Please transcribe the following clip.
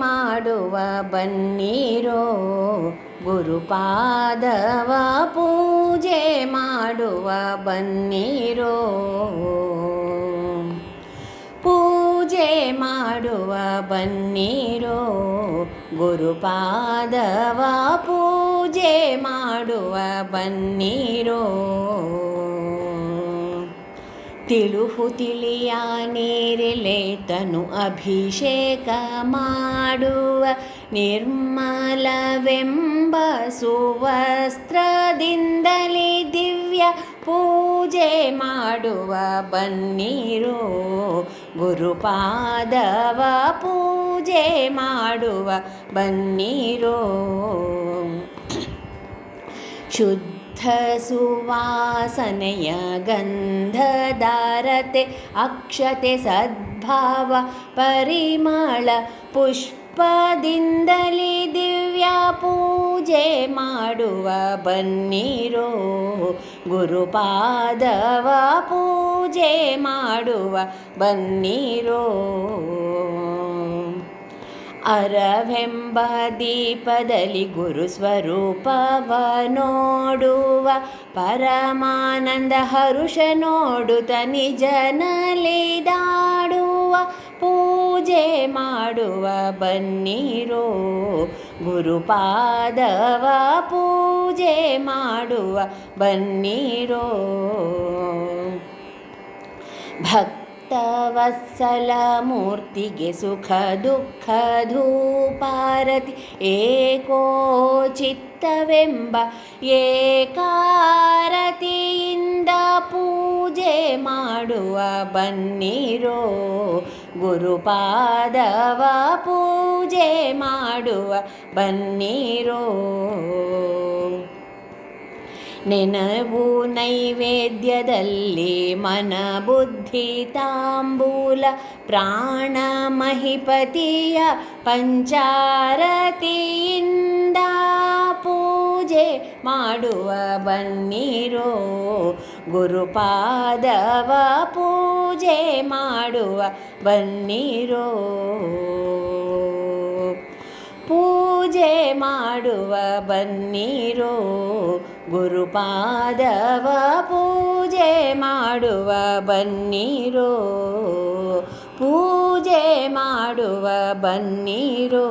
ಮಾಡುವ ಬನ್ನಿರೋ ಗುರುಪಾದವ ಪೂಜೆ ಮಾಡುವ ಬನ್ನಿರೋ ಪೂಜೆ ಮಾಡುವ ಬನ್ನಿರೋ ಗುರುಪಾದವ ಪೂಜೆ ಮಾಡುವ ಬನ್ನಿರೋ ತಿಳುಹು ತಿಳಿಯ ನೀರಿಲೆ ತನು ಅಭಿಷೇಕ ಮಾಡುವ ನಿರ್ಮಲವೆಂಬ ಸುವಸ್ತ್ರದಿಂದಲೇ ದಿವ್ಯ ಪೂಜೆ ಮಾಡುವ ಬನ್ನಿರೋ. ಗುರುಪಾದವ ಪೂಜೆ ಮಾಡುವ ಬನ್ನಿರೋ. ಶುದ್ಧ ಸುವಾಸನೆಯ ಗಂಧಧಾರತೆ ಅಕ್ಷತೆ ಸದ್ಭಾವ ಪರಿಮಳ ಪುಷ್ಪದಿಂದಲೇ ದಿವ್ಯ ಪೂಜೆ ಮಾಡುವ ಬನ್ನಿರೋ ಗುರುಪಾದವ ಪೂಜೆ ಮಾಡುವ ಬನ್ನಿರೋ ಅರವೆಂಬ ದೀಪದಲ್ಲಿ ಗುರು ಸ್ವರೂಪವ ನೋಡುವ ಪರಮಾನಂದ ಹರುಷ ನೋಡುತ್ತ ನಿಜನಲಿದಾಡುವ ಪೂಜೆ ಮಾಡುವ ಬನ್ನಿರೋ. ಗುರುಪಾದವ ಪೂಜೆ ಮಾಡುವ ಬನ್ನಿರೋ. ಭಕ್ತವತ್ಸಲ ಮೂರ್ತಿಗೆ ಸುಖ ದುಃಖ ಧೂಪಾರತಿ ಏಕೋ ಚಿತ್ತವೆಂಬ ಏಕಾರತಿಯಿಂದ ಪೂಜೆ ಮಾಡುವ ಬನ್ನಿರೋ ಗುರುಪಾದವ ಪೂಜೆ ಮಾಡುವ ಬನ್ನಿರೋ ನೆನವು ನೈವೇದ್ಯದಲ್ಲಿ ಮನ ಬುದ್ಧಿ ತಾಂಬೂಲ, ಪ್ರಾಣ ಮಹಿಪತಿಯ ಪಂಚಾರತಿಯಿಂದ ಪೂಜೆ ಮಾಡುವ ಬನ್ನಿರೋ. ಗುರುಪಾದವ ಪೂಜೆ ಮಾಡುವ ಬನ್ನಿರೋ. ಮಾಡುವ ಬನ್ನಿರೋ. ಗುರುಪಾದವ ಪೂಜೆ ಮಾಡುವ ಬನ್ನಿರೋ. ಪೂಜೆ ಮಾಡುವ ಬನ್ನಿರೋ.